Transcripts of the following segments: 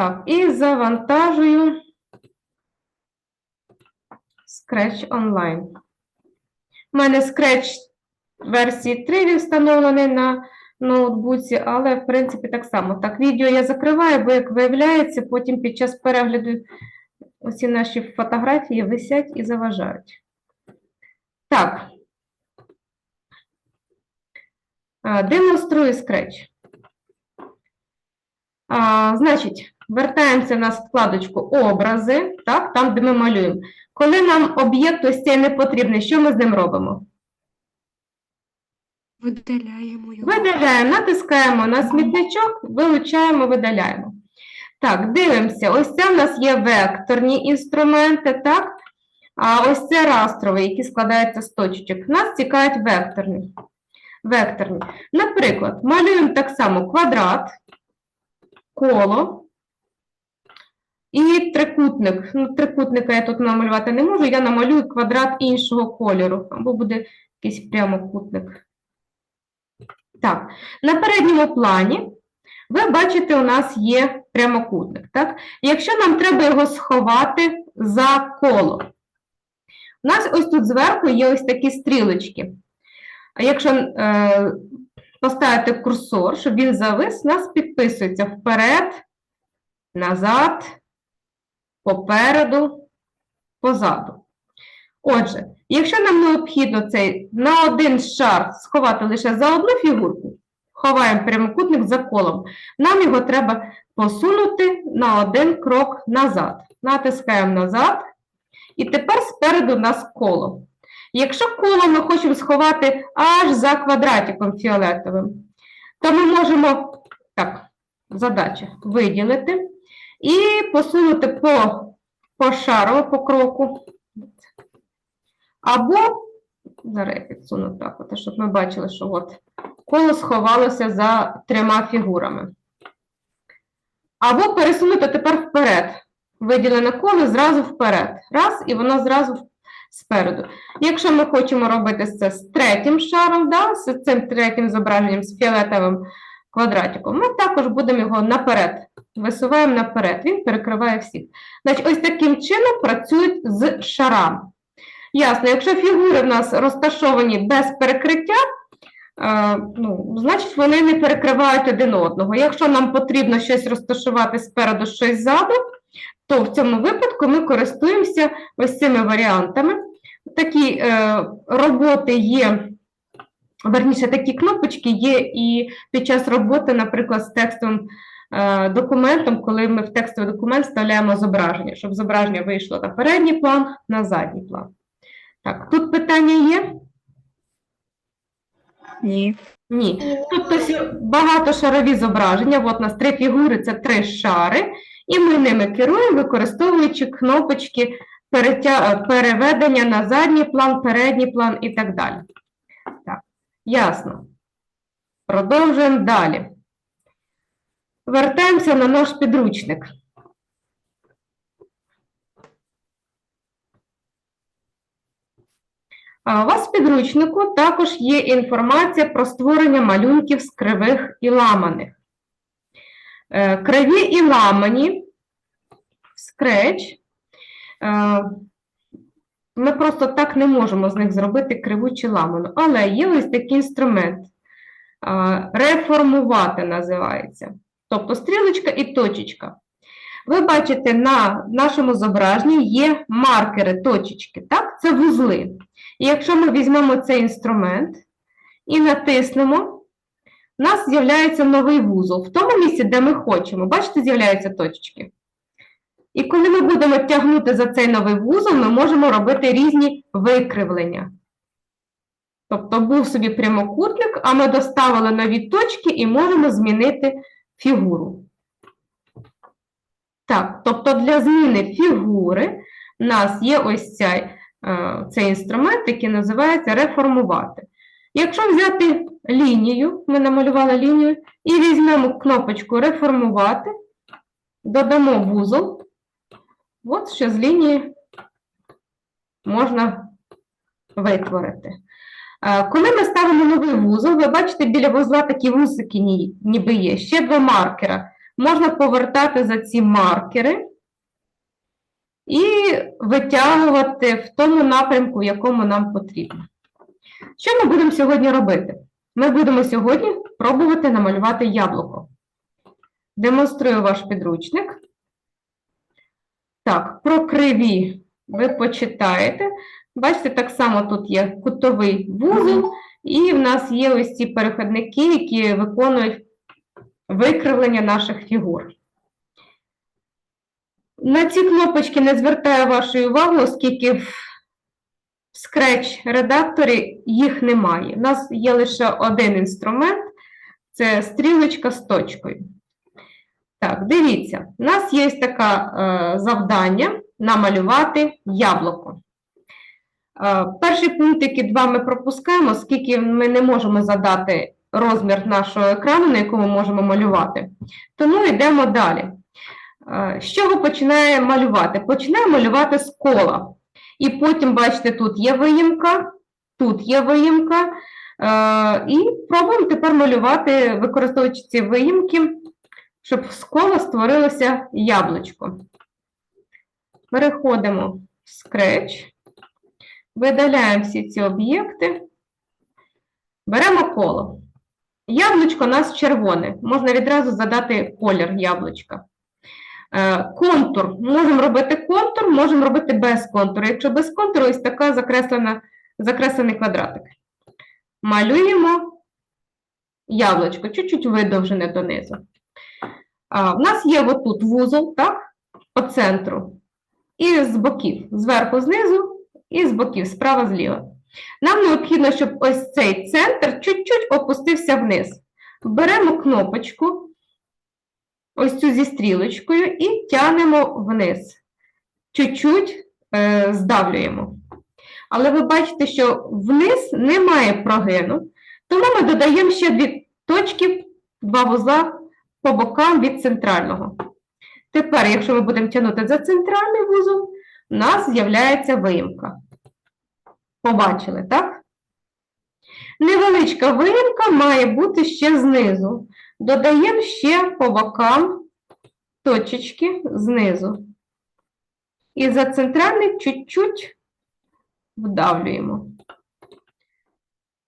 Так, і завантажую Scratch Online. У мене Scratch версії 3 він встановлений на ноутбуці, але, в принципі, так само. Так, відео я закриваю, бо, як виявляється, потім під час перегляду оці наші фотографії висять і заважають. Так. Демонструю Scratch. А, значить, вертаємося на вкладочку Образи, так, там, де ми малюємо. Коли нам об'єкт ось цей не потрібний, що ми з ним робимо? Видаляємо його. Видаляємо, натискаємо на смітничок, вилучаємо, видаляємо. Так, дивимося. Ось це в нас є векторні інструменти, так? А ось це растровий, які складаються з точечок. Нас цікавить векторні. Векторні. Наприклад, малюємо так само квадрат, коло і трикутник. Ну, трикутника я тут намалювати не можу, я намалюю квадрат іншого кольору, або буде якийсь прямокутник. Так, на передньому плані ви бачите, у нас є прямокутник. Так? Якщо нам треба його сховати за коло, у нас ось тут зверху є ось такі стрілочки. Якщо е, поставити курсор, щоб він завис, у нас підписується вперед, назад, попереду, позаду. Отже, якщо нам необхідно цей на один шар сховати лише за одну фігурку, ховаємо прямокутник за колом, нам його треба посунути на один крок назад. Натискаємо назад, і тепер спереду у нас коло. Якщо коло ми хочемо сховати аж за квадратиком фіолетовим, то ми можемо, так, задача, виділити і посунути по, по шару, по кроку. Або, зараз я підсуну так, от, щоб ми бачили, що от коло сховалося за трьома фігурами. Або пересунути тепер вперед. Виділене коло зразу вперед. Раз, і воно зразу спереду. Якщо ми хочемо робити це з третім шаром, да, з цим третім зображенням, з фіолетовим квадратиком, ми також будемо його наперед. Висуваємо наперед, він перекриває всіх. Значить, ось таким чином працюють з шарами. Ясно, якщо фігури в нас розташовані без перекриття, е, ну, значить вони не перекривають один одного. Якщо нам потрібно щось розташувати спереду, щось ззаду, то в цьому випадку ми користуємося ось цими варіантами. Такі е, роботи є, верніше, такі кнопочки є і під час роботи, наприклад, з текстовим е, документом, коли ми в текстовий документ вставляємо зображення, щоб зображення вийшло на передній план, на задній план. Так, тут питання є? Ні. Ні. Тобто сі- багатошарові зображення, от у нас три фігури, це три шари, і ми ними керуємо, використовуючи кнопочки е, переведення на задній план, передній план і так далі. Так, ясно. Продовжуємо далі. Вертаємося на наш підручник. А У вас в підручнику також є інформація про створення малюнків з кривих і ламаних. Е, Криві і ламані Scratch. е, Ми просто так не можемо з них зробити криву чи ламану. Але є ось такий інструмент. е, Реформувати називається. Тобто стрілочка і точечка. Ви бачите, на нашому зображенні є маркери, точечки, так? Це вузли. І якщо ми візьмемо цей інструмент і натиснемо, у нас з'являється новий вузол. В тому місці, де ми хочемо. Бачите, з'являються точечки. І коли ми будемо тягнути за цей новий вузол, ми можемо робити різні викривлення. Тобто був собі прямокутник, а ми доставили нові точки і можемо змінити фігуру. Так, тобто для зміни фігури у нас є ось цей, цей інструмент, який називається реформувати. Якщо взяти лінію, ми намалювали лінію, і візьмемо кнопочку реформувати, додамо вузол, от що з лінії можна витворити. Коли ми ставимо новий вузол, ви бачите, біля вузла такі вусики ніби є, ще два маркера. можна повертати за ці маркери і витягувати в тому напрямку, в якому нам потрібно. Що ми будемо сьогодні робити? Ми будемо сьогодні пробувати намалювати яблуко. Демонструю ваш підручник. Так, про криві ви почитаєте. Бачите, так само тут є кутовий вузол, і в нас є ось ці переходники, які виконують викривлення наших фігур. На ці кнопочки не звертаю вашої уваги, оскільки в Scratch редакторі їх немає. У нас є лише один інструмент це стрілочка з точкою. Так, дивіться, у нас є таке завдання намалювати яблуко. Е, перший пункт, який два ми пропускаємо, оскільки ми не можемо задати розмір нашого екрану, на якому можемо малювати. Тому йдемо далі. Е, З чого починає малювати? Починає малювати з кола. І потім, бачите, тут є виїмка, тут є виїмка. Е, І пробуємо тепер малювати, використовуючи ці виїмки, щоб з кола створилося яблучко. Переходимо в Scratch, видаляємо всі ці об'єкти, беремо коло. Яблучко у нас червоне, можна відразу задати колір яблучка. Е, Контур. Можемо робити контур, можемо робити без контуру. Якщо без контуру, ось така закреслена, закреслений квадратик. Малюємо яблучко, чуть-чуть видовжене донизу. А, в нас є отут вузол, так, по центру, і з боків, зверху, знизу, і з боків, справа, зліва. Нам необхідно, щоб ось цей центр чуть-чуть опустився вниз. Беремо кнопочку, ось цю зі стрілочкою, і тянемо вниз. Чуть-чуть е, здавлюємо. Але ви бачите, що вниз немає прогину, тому ми додаємо ще дві точки, два вузла по бокам від центрального. Тепер, якщо ми будемо тягнути за центральний вузол, у нас з'являється виїмка. Побачили, так? Невеличка виїмка має бути ще знизу. Додаємо ще по бокам точечки знизу. І за центральний чуть-чуть вдавлюємо.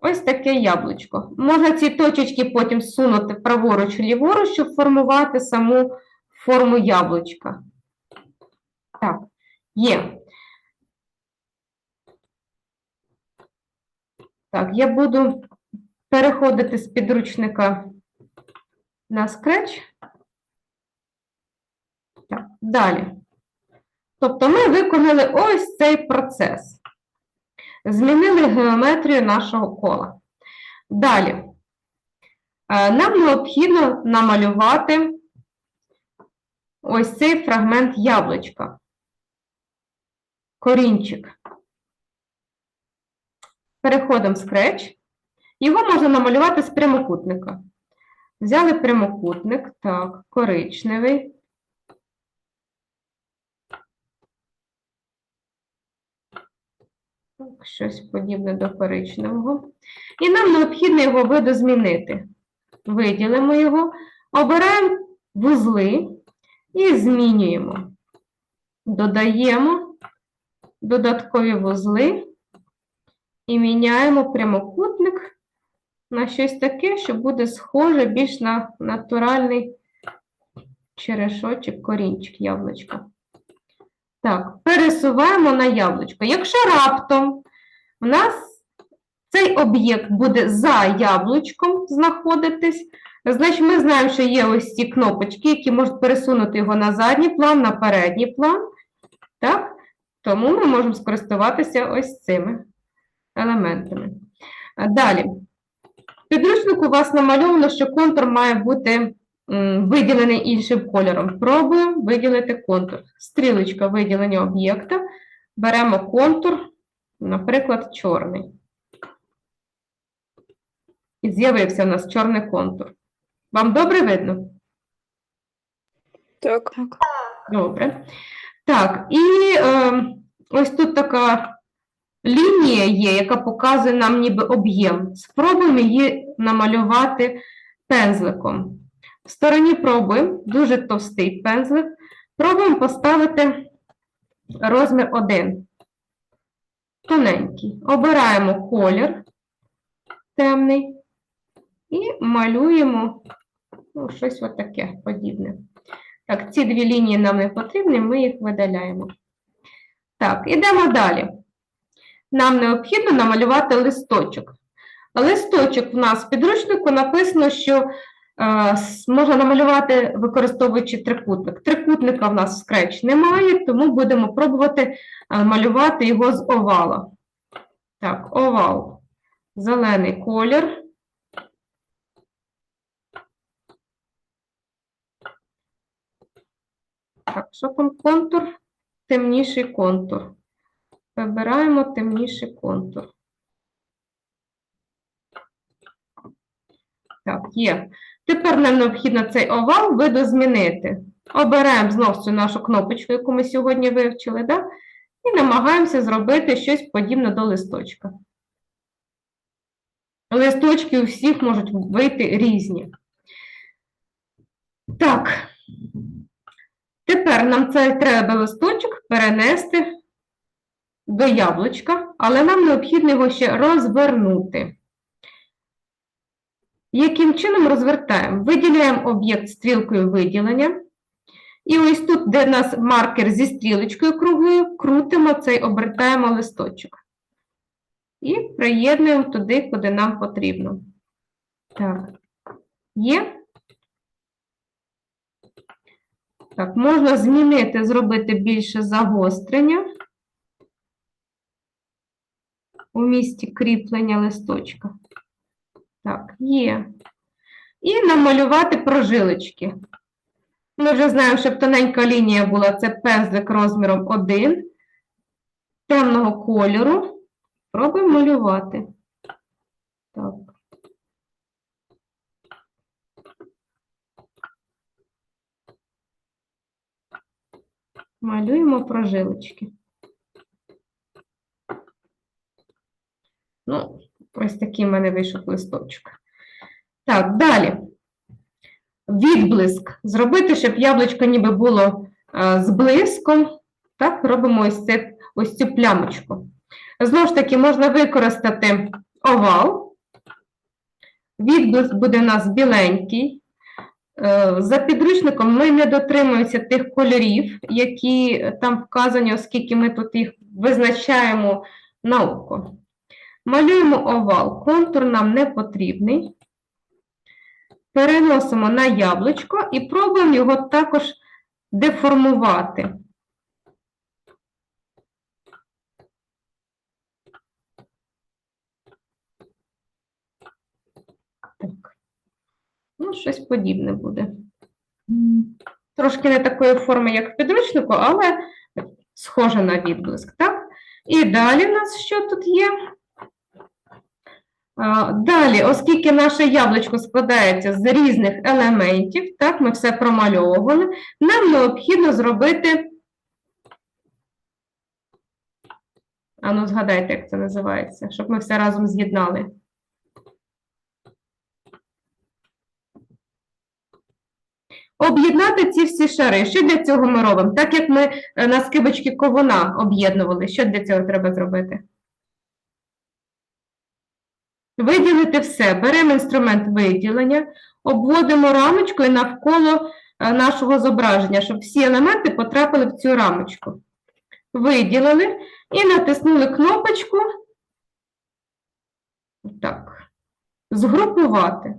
Ось таке яблучко. Можна ці точечки потім сунути праворуч ліворуч, щоб формувати саму форму яблучка. Так, є. Так, я буду переходити з підручника на Scratch. Так, далі. Тобто ми виконали ось цей процес. Змінили геометрію нашого кола. Далі. Е, Нам необхідно намалювати ось цей фрагмент яблучка. Корінчик. Переходимо в Scratch. Його можна намалювати з прямокутника. Взяли прямокутник, так, коричневий. Щось подібне до коричневого. І нам необхідно його видозмінити. Виділимо його, обираємо вузли і змінюємо. Додаємо додаткові вузли і міняємо прямокутник на щось таке, що буде схоже більш на натуральний черешочок, корінчик яблучка. Так, пересуваємо на яблучко. Якщо раптом в нас цей об'єкт буде за яблучком знаходитись, значить ми знаємо, що є ось ці кнопочки, які можуть пересунути його на задній план, на передній план. Так? Тому ми можемо скористуватися ось цими елементами. Далі. В підручнику у вас намальовано, що контур має бути виділений іншим кольором. Пробуємо виділити контур. Стрілочка виділення об'єкта. Беремо контур, наприклад, чорний. І з'явився у нас чорний контур. Вам добре видно? Так. Добре. Так, і е, ось тут така лінія є, яка показує нам ніби об'єм. Спробуємо її намалювати пензликом. В стороні пробуємо, дуже товстий пензлик, пробуємо поставити розмір 1. Тоненький. Обираємо колір темний і малюємо ну, щось отаке подібне. Так, ці дві лінії нам не потрібні, ми їх видаляємо. Так, ідемо далі. Нам необхідно намалювати листочок. Листочок в нас в підручнику написано, що можна намалювати, використовуючи трикутник. Трикутника в нас в Scratch немає, тому будемо пробувати малювати його з овала. Так, овал. Зелений колір. Так, що контур? Темніший контур. Вибираємо темніший контур. Так, є. Тепер нам необхідно цей овал видозмінити. Обираємо знову цю нашу кнопочку, яку ми сьогодні вивчили, да? і намагаємося зробити щось подібне до листочка. Листочки у всіх можуть вийти різні. Так. Тепер нам цей треба листочок перенести до яблучка, але нам необхідно його ще розвернути. Яким чином розвертаємо? Виділяємо об'єкт стрілкою виділення. І ось тут, де в нас маркер зі стрілочкою круглою, крутимо цей, обертаємо листочок. І приєднуємо туди, куди нам потрібно. Так, є. Так, можна змінити, зробити більше загострення у місці кріплення листочка. Так, є. І намалювати прожилочки. Ми вже знаємо, щоб тоненька лінія була, це пензлик розміром 1, темного кольору. Пробуємо малювати. Так. Малюємо прожилочки. Ну, ось такий в мене вийшов листочок. Так, далі. Відблиск. Зробити, щоб яблучко ніби було е, з блиском. Так, робимо ось, це, ось цю плямочку. Знову ж таки, можна використати овал. Відблиск буде у нас біленький. Е, За підручником ми не дотримуємося тих кольорів, які там вказані, оскільки ми тут їх визначаємо на око. Малюємо овал, контур нам не потрібний. Переносимо на яблучко і пробуємо його також деформувати. Так. Ну, щось подібне буде. Трошки не такої форми, як в підручнику, але схоже на відблиск, так? І далі в нас що тут є? Далі, оскільки наше яблучко складається з різних елементів, так, ми все промальовували, нам необхідно зробити. А ну, згадайте, як це називається, щоб ми все разом з'єднали. Об'єднати ці всі шари. Що для цього ми робимо? Так як ми е, на скибочки ковуна об'єднували, що для цього треба зробити? Виділити все. Беремо інструмент виділення, обводимо рамочкою навколо е, нашого зображення, щоб всі елементи потрапили в цю рамочку. Виділили і натиснули кнопочку. Так. Згрупувати.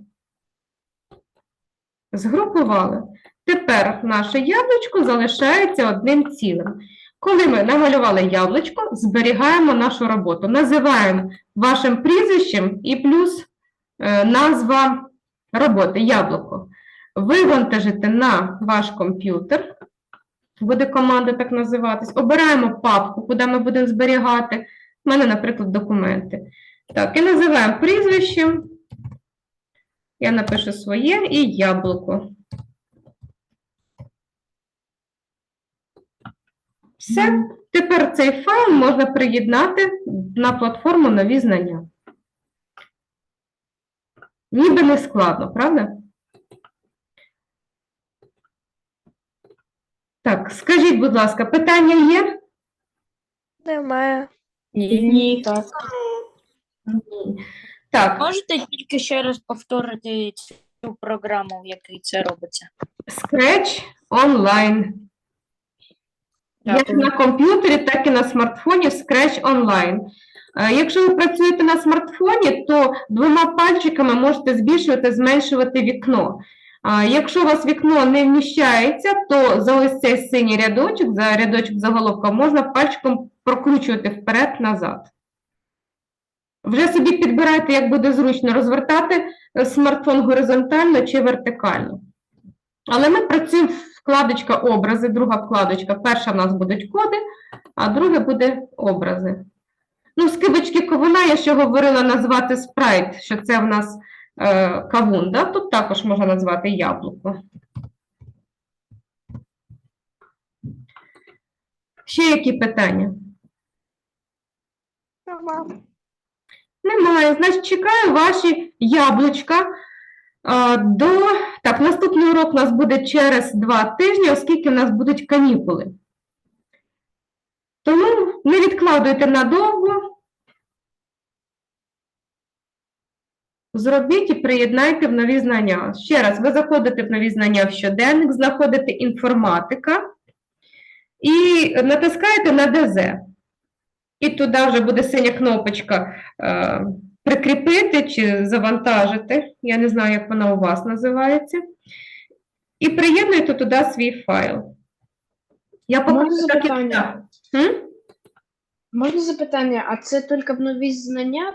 Згрупували. Тепер наше яблучко залишається одним цілим. Коли ми намалювали яблучко, зберігаємо нашу роботу. Називаємо вашим прізвищем і плюс е, назва роботи яблуко. Вивантажите на ваш комп'ютер, буде команда так називатись. Обираємо папку, куди ми будемо зберігати. У мене, наприклад, документи. Так, і називаємо прізвищем. Я напишу своє і яблуко. Все. Тепер цей файл можна приєднати на платформу нові знання. Ніби не складно, правда? Так, скажіть, будь ласка, питання є? Немає. Ні. Так. Ні. Так, Можете тільки ще раз повторити цю програму, в якій це робиться? Scratch онлайн. Як на комп'ютері, так і на смартфоні Scratch Online. Е, Якщо ви працюєте на смартфоні, то двома пальчиками можете збільшувати, зменшувати вікно. Якщо у вас вікно не вміщається, то за ось цей синій рядочок, за рядочок заголовка, можна пальчиком прокручувати вперед-назад. Вже собі підбирайте, як буде зручно розвертати е, смартфон горизонтально чи вертикально. Але ми працюємо вкладочка образи, друга вкладочка. Перша в нас будуть коди, а друга буде образи. Ну, скибочки ковуна, я ще говорила назвати спрайт, що це в нас е, кавун. Да? Тут також можна назвати яблуко. Ще які питання? Немає. Немає. Значить, чекаю ваші яблучка. До... Так, наступний урок у нас буде через два тижні, оскільки у нас будуть канікули. Тому не відкладуйте надовго. Зробіть і приєднайте в нові знання. Ще раз, ви заходите в нові знання в щоденник, знаходите інформатика і натискаєте на ДЗ. І туди вже буде синя кнопочка е, прикріпити чи завантажити. Я не знаю, як вона у вас називається. І приєднуєте туди свій файл. Я поки так? Можна запитання, а це тільки в нові знання